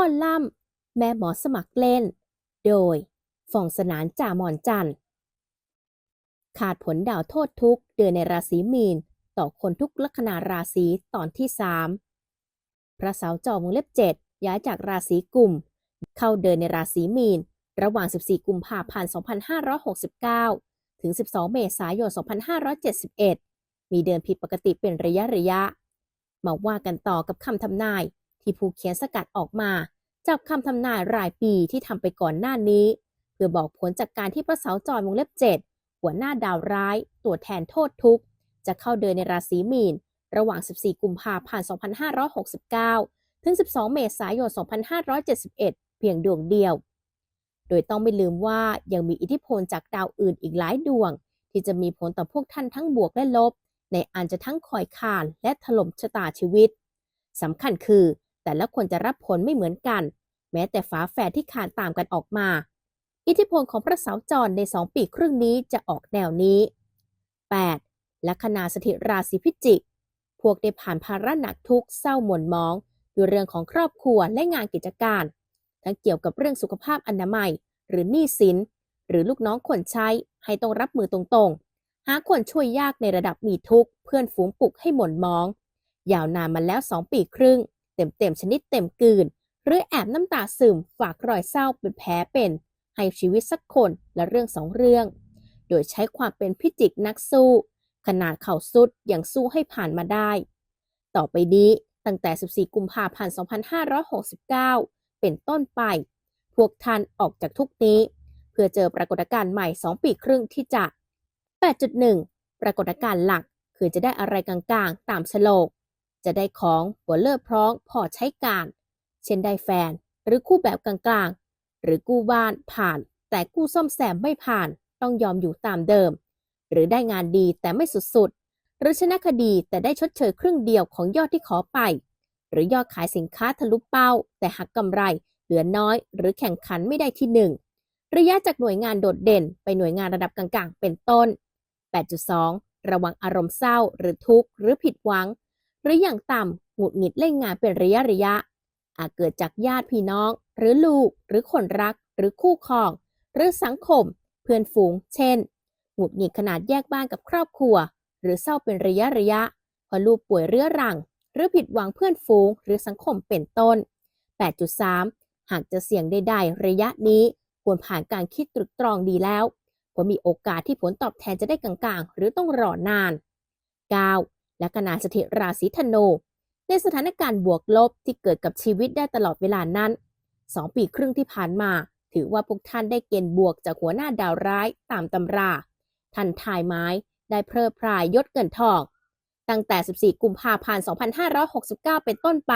ข้อล่ำแม่หมอสมัครเล่น โดยฟองสนานจ่าหมอนจันทร์ขาดผลดาวโทษทุกเดือนในราศีมีน ต่อคนทุกลัคนาราศีตอนที่สามพระเสาจอวงเล็บเจ็ดย้ายจากราศีกุม เข้าเดินในราศีมีน ระหว่าง 14 กุมภาพันธ์ 2569 ถึง 12 เมษายน 2571 มีเดินผิดปกติเป็นระยะระยะ มาว่ากันต่อกับคำทำนาย ที่ผู้เขียนสกัดออกมา จากคำทำนายรายปีที่ทำไปก่อนหน้านี้ เพื่อบอกผลจากการที่พระเสาร์จอยวงเล็บเจ็ดหัวหน้าดาวร้าย ตัวแทนโทษทุกข์ จะเข้าเดินในราศีมีน ระหว่าง 14 กุมภาพันธ์ 2569 ถึง 12 เมษายน 2571 เพียงดวงเดียว โดยต้องไม่ลืมว่ายังมีอิทธิพลจากดาวอื่นอีกหลายดวง ที่จะมีผลต่อพวกท่านทั้งบวกและลบ ในอันจะทั้งคอยคานและถล่มชะตาชีวิตสำคัญคือ แต่ละคนจะรับผลไม่เหมือนกัน แม้แต่ฝาแฝดที่คานตามกันออกมา อิทธิพลของพระเสาจรในสองปีครึ่งนี้จะออกแนวนี้ 8. ลัคนาสถิตราศีพิจิก พวกได้ผ่านภาระหนักทุกเศร้าหม่นมองด้วยเรื่องของครอบครัวและงานกิจการ ทั้งเกี่ยวกับเรื่องสุขภาพอนามัย หรือหนี้สิน หรือลูกน้องคนใช้ให้ต้องรับมือตรงๆ หาคนช่วยยากในระดับมีทุกข์เพื่อนฝูงปลุกให้หม่นมอง ยาวนานมาแล้วสองปีครึ่ง เต็มๆชนิดเต็มกืน หรือแอบน้ำตาซึมฝากรอยเศร้าเป็นแผลเป็น ให้ชีวิตสักคนและเรื่องสองเรื่อง โดยใช้ความเป็นพิจิกนักสู้ ขนาดเข่าสุดยังสู้ให้ผ่านมาได้ ต่อไปนี้ตั้งแต่ 14 กุมภาพันธ์ 2569 เป็นต้นไป พวกท่านออกจากทุกนี้ เพื่อเจอปรากฏการณ์ใหม่ 2 ปีครึ่งที่จะ 8.1 ปรากฏการณ์หลักคือจะได้อะไรกลางๆ ตามฉลก จะได้ของหัวเลิศพร้องพอใช้การ เช่นได้แฟน หรือคู่แบบกลางๆ หรือกู้บ้านผ่าน แต่กู้ซ่อมแซมไม่ผ่านต้องยอมอยู่ตามเดิม หรือได้งานดีแต่ไม่สุดๆ หรือชนะคดีแต่ได้ชดเชยครึ่งเดียวของยอดที่ขอไป หรือยอดขายสินค้าทะลุเป้า แต่หักกำไร เหลือน้อย หรือแข่งขันไม่ได้ที่หนึ่งระยะจากหน่วยงานโดดเด่น ไปหน่วยงานระดับกลางๆ เป็นต้น 8.2 ระวังอารมณ์เศร้าหรือทุกข์หรือผิดหวัง หรืออย่างต่ำหงุดหงิดเล่นงานเป็นระยะระยะ อาจเกิดจากญาติพี่น้อง หรือลูก หรือคนรัก หรือคู่ครอง หรือสังคม เพื่อนฝูง เช่น หงุดหงิดขนาดแยกบ้านกับครอบครัว หรือเศร้าเป็นระยะระยะพราะลูกป่วยเรื้อรัง หรือผิดหวังเพื่อนฝูง หรือสังคมเป็นต้น 8.3 หากจะเสี่ยงใดๆ ระยะนี้ควรผ่านการคิดตรึกตรองดีแล้วเพราะมีโอกาสที่ผลตอบแทนจะได้กลางๆ หรือต้องรอนาน 9. และกนาสถิราศีธนู ในสถานการณ์บวกลบที่เกิดกับชีวิตได้ตลอดเวลานั้น2ปีครึ่งที่ผ่านมา ถือว่าพวกท่านได้เกณฑ์บวกจากหัวหน้าดาวร้ายตามตำรา ท่านทายไม้ได้เพลิดพรายยศเงินทอง ตั้งแต่ 14 กุมภาพันธ์ 2569 เป็นต้นไป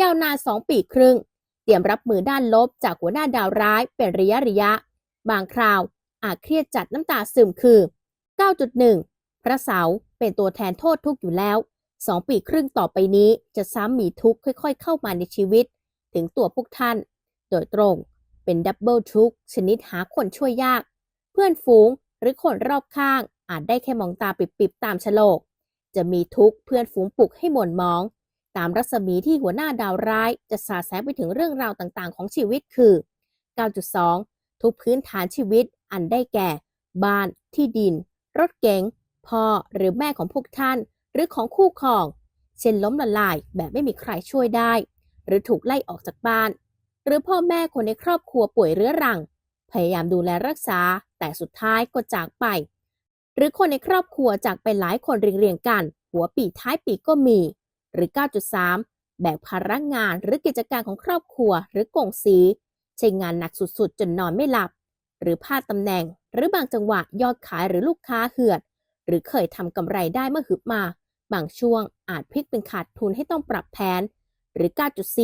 ยาวนาน 2 ปีครึ่ง เตรียมรับมือด้านลบจากหัวหน้าดาวร้ายเป็นระยะระยะ บางคราวอาจเครียดจัดน้ำตาซึมคือ 9.1 ระเสาเป็นตัวแทนโทษทุกข์อยู่แล้ว2ปีครึ่งต่อไปนี้จะซ้ำมีทุกข์ค่อยๆ เข้ามาในชีวิต ถึงตัวพวกท่าน โดยตรงเป็นดับเบิลทุกข์ชนิดหาคนช่วยยาก เพื่อนฝูงหรือคนรอบข้างอาจได้แค่มองตาปิบๆตามฉลก จะมีทุกข์เพื่อนฝูงปลุกให้หม่นมอง ตามรัศมีที่หัวหน้าดาวร้ายจะสาแสไปถึงเรื่องราวต่างๆ ของชีวิตคือ 9.2 ทุกพื้นฐานชีวิตอันได้แก่ บ้านที่ดิน รถเก๋ง พ่อหรือแม่ของพวกท่าน หรือของคู่ครอง เช่นล้มละลายแบบไม่มีใครช่วยได้ หรือถูกไล่ออกจากบ้าน หรือพ่อแม่คนในครอบครัวป่วยเรื้อรัง พยายามดูแลรักษาแต่สุดท้ายก็จากไป หรือคนในครอบครัวจากไปหลายคนเรียงๆกัน หัวปีท้ายปีก็มี หรือ 9.3 แบกภาระงานหรือกิจการของครอบครัว หรือกงสีใช้งานหนักสุดๆ จนนอนไม่หลับ หรือพลาดตำแหน่ง หรือบางจังหวะยอดขายหรือลูกค้าเหือด หรือเคยทำกำไรได้เมื่อฮึบมา บางช่วงอาจพลิกเป็นขาดทุนให้ต้องปรับแผน หรือ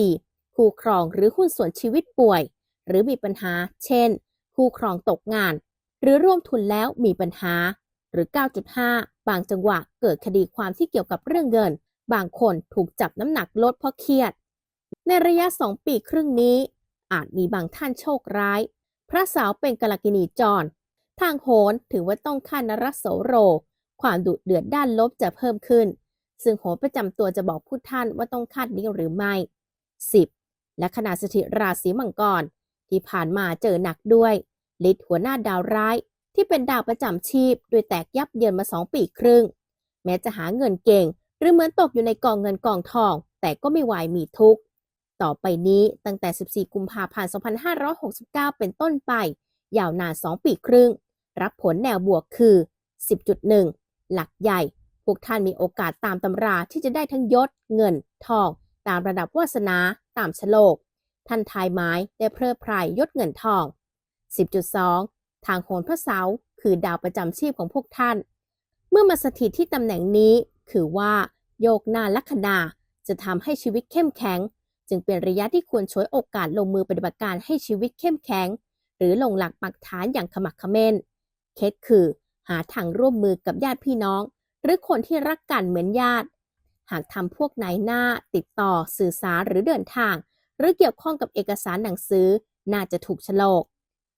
9.4 คู่ครองหรือหุ้นส่วนชีวิตป่วย หรือมีปัญหา เช่น คู่ครองตกงาน หรือร่วมทุนแล้วมีปัญหา หรือ 9.5 บางจังหวะเกิดคดีความที่เกี่ยวกับเรื่องเงิน บางคนถูกจับน้ำหนักลดเพราะเครียด ในระยะ 2 ปีครึ่งนี้ อาจมีบางท่านโชคร้าย พระสาวเป็นกาลกินีจรทางโหนถือว่าต้องขั้นนรโสโร ความดุเดือดด้านลบจะเพิ่มขึ้น ซึ่งโหประจำตัวจะบอกผู้ท่านว่าต้องคาดนี้หรือไม่ 10. และขณะสถิตราศีมังกร ที่ผ่านมาเจอหนักด้วยฤทธิ์หัวหน้าดาวร้าย ที่เป็นดาวประจำชีพ โดยแตกยับเยินมาสองปีครึ่ง แม้จะหาเงินเก่ง หรือเหมือนตกอยู่ในกองเงินกองทอง แต่ก็ไม่ไหวมีทุกข์ต่อไปนี้ตั้งแต่ 14 กุมภาพันธ์ 2569 เป็นต้นไป ยาวนาน 2 ปีครึ่ง รับผลแนวบวกคือ 10.1 หลักใหญ่ พวกท่านมีโอกาสตามตำราที่จะได้ทั้งยศ เงิน ทอง ตามระดับวาสนา ตามชโลก ท่านทายไม้ได้เพลิดเพลายยศเงินทอง 10.2 ทางโหนพระเสาคือดาวประจำชีพของพวกท่าน เมื่อมาสถิตที่ตำแหน่งนี้คือว่าโยกหน้าลัคนาจะทำให้ชีวิตเข้มแข็ง จึงเป็นระยะที่ควรฉวยโอกาสลงมือปฏิบัติการให้ชีวิตเข้มแข็ง หรือลงหลักปักฐานอย่างขมักเขม้น เคสคือ หาทางร่วมมือกับญาติพี่น้อง หรือคนที่รักกันเหมือนญาติ หากทำพวกนายหน้าติดต่อสื่อสารหรือเดินทาง หรือเกี่ยวข้องกับเอกสารหนังสือ น่าจะถูกฉลก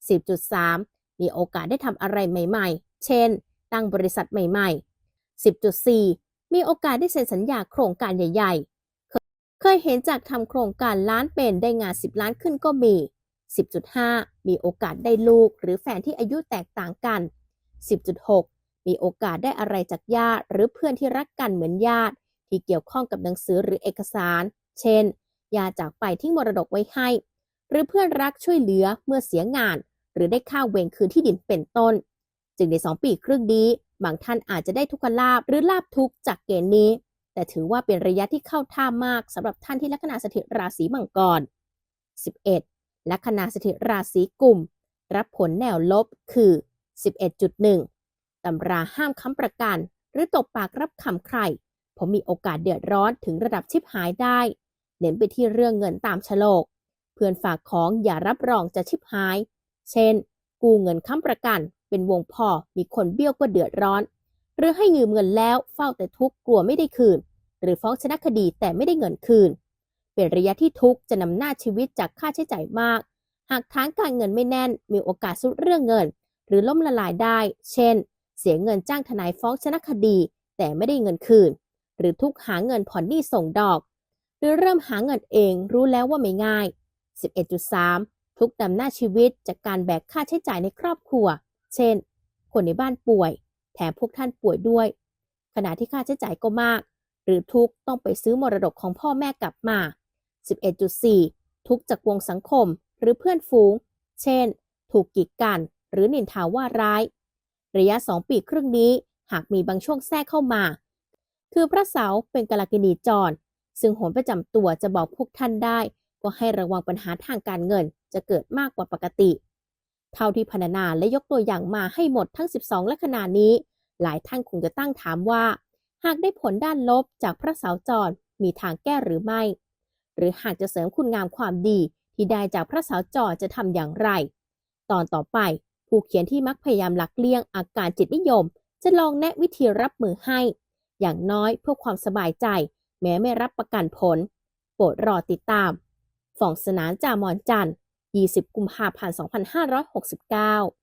10.3 มีโอกาสได้ทำอะไรใหม่ๆ เช่น ตั้งบริษัทใหม่ๆ 10.4 มีโอกาสได้เซ็นสัญญาโครงการใหญ่ ๆ เคยเห็นจากทำโครงการล้านเป็นได้งาน 10 ล้านขึ้นก็มี 10.5 มีโอกาสได้ลูกหรือแฟนที่อายุแตกต่างกัน 10.6 มีโอกาสได้อะไรจากญาติ หรือเพื่อนที่รักกันเหมือนญาติ ที่เกี่ยวข้องกับหนังสือหรือเอกสาร เช่น ญาติจากไปทิ้งมรดกไว้ให้ หรือเพื่อนรักช่วยเหลือเมื่อเสียงาน หรือได้ข้าเวรคืนที่ดินเป็นต้น จึงในสองปีครึ่งนี้บางท่านอาจจะได้ทุกขลาบหรือลาบทุกจากเกณฑ์นี้ แต่ถือว่าเป็นระยะที่เข้าท่ามากสำหรับท่านที่ลัคนาสถิตราศีมังกร 11. ลัคนาสถิตราศีกุมรับผลแนวลบคือ 11.1 ตำราห้ามค้ำประกัน หรือตบปากรับคำใครเพราะมีโอกาสเดือดร้อนถึงระดับชิบหายได้ เน้นไปที่เรื่องเงินตามฉลก เพื่อนฝากของอย่ารับรองจะชิบหาย เช่น กู้เงินค้ำประกัน เป็นวงพอมีคนเบี้ยวก็เดือดร้อน หรือให้ยืมเงินแล้วเฝ้าแต่ทุกข์กลัวไม่ได้คืน หรือฟ้องชนะคดีแต่ไม่ได้เงินคืน เป็นระยะที่ทุกข์จะนำหน้าชีวิตจากค่าใช้จ่ายมาก หากทางการเงินไม่แน่นมีโอกาสสุดเรื่องเงิน หรือล่มละลายได้ เช่น เสียเงินจ้างทนายฟ้องชนะคดี แต่ไม่ได้เงินคืน หรือทุกหาเงินผ่อนหนี้ส่งดอก หรือเริ่มหาเงินเองรู้แล้วว่าไม่ง่าย 11.3 ทุกข์นำหน้าชีวิตจากการแบกค่าใช้จ่ายในครอบครัว เช่น คนในบ้านป่วย แถมพวกท่านป่วยด้วย ขณะที่ค่าใช้จ่ายก็มาก หรือทุกต้องไปซื้อมรดกของพ่อแม่กลับมา 11.4 ทุกจากวงสังคมหรือเพื่อนฝูง เช่น ถูกกีดกัน หรือนินทาว่าร้าย ระยะ2ปีครึ่งนี้หากมีบางช่วงแทรกเข้ามา คือพระเสาเป็นกาลกินีจร ซึ่งโหนประจำตัวจะบอกพวกท่านได้ ก็ให้ระวังปัญหาทางการเงินจะเกิดมากกว่าปกติ เท่าที่พรรณนาและยกตัวอย่างมาให้หมดทั้ง 12 ลัคนานี้ หลายท่านคงจะตั้งถามว่า หากได้ผลด้านลบจากพระเสาจรมีทางแก้หรือไม่ หรือหากจะเสริมคุณงามความดีที่ได้จากพระเสาจรจะทำอย่างไร ตอนต่อไป ผู้เขียนที่มักพยายามหลักเลี่ยงอาการจิตนิยม จะลองแนะวิธีรับมือให้ อย่างน้อยเพื่อความสบายใจ แม้ไม่รับประกันผล โปรดรอติดตามฝ่องสนานจามอนจันทร์ 20 กุมภาพันธ์ 2569